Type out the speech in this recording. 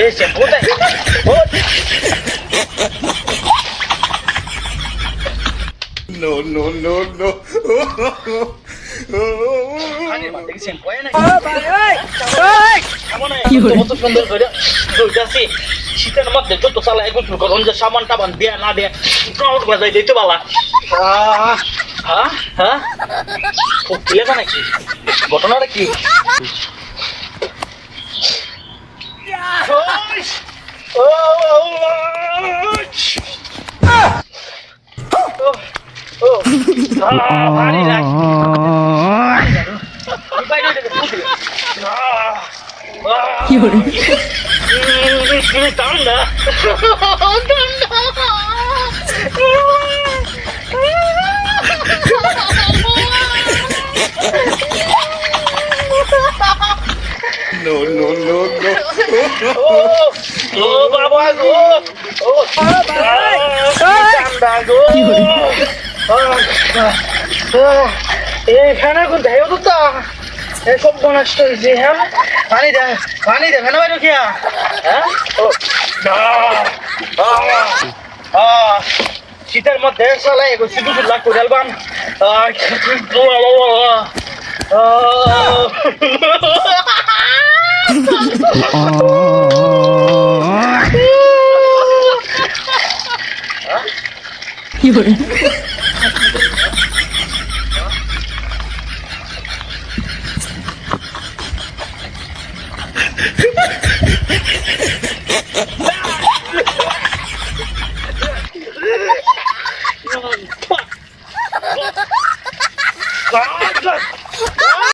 এই সে কোথায় no no no no শীতের মধ্যে যত চালা এগুলো করুন যে সামান টামান দেয়া না দেয়া দিতে পালা। হ্যাঁ হ্যাঁ লেখা নাকি ঘটনাটা কি ভারী লাগে 有人，ঠান্ডা No, no, no, no. ও বাবা গো ও ঠান্ডা গো এখানে কোন দেয় তো এসব নষ্ট হয়েছে হ্যাঁ পানি দে পানি দে ফেনা বাইরে খেয়া হ্যাঁ শীতের মধ্যে চলে এগো শুধু শুধু লাগ করে আলবাম Ah. 有人，Ah,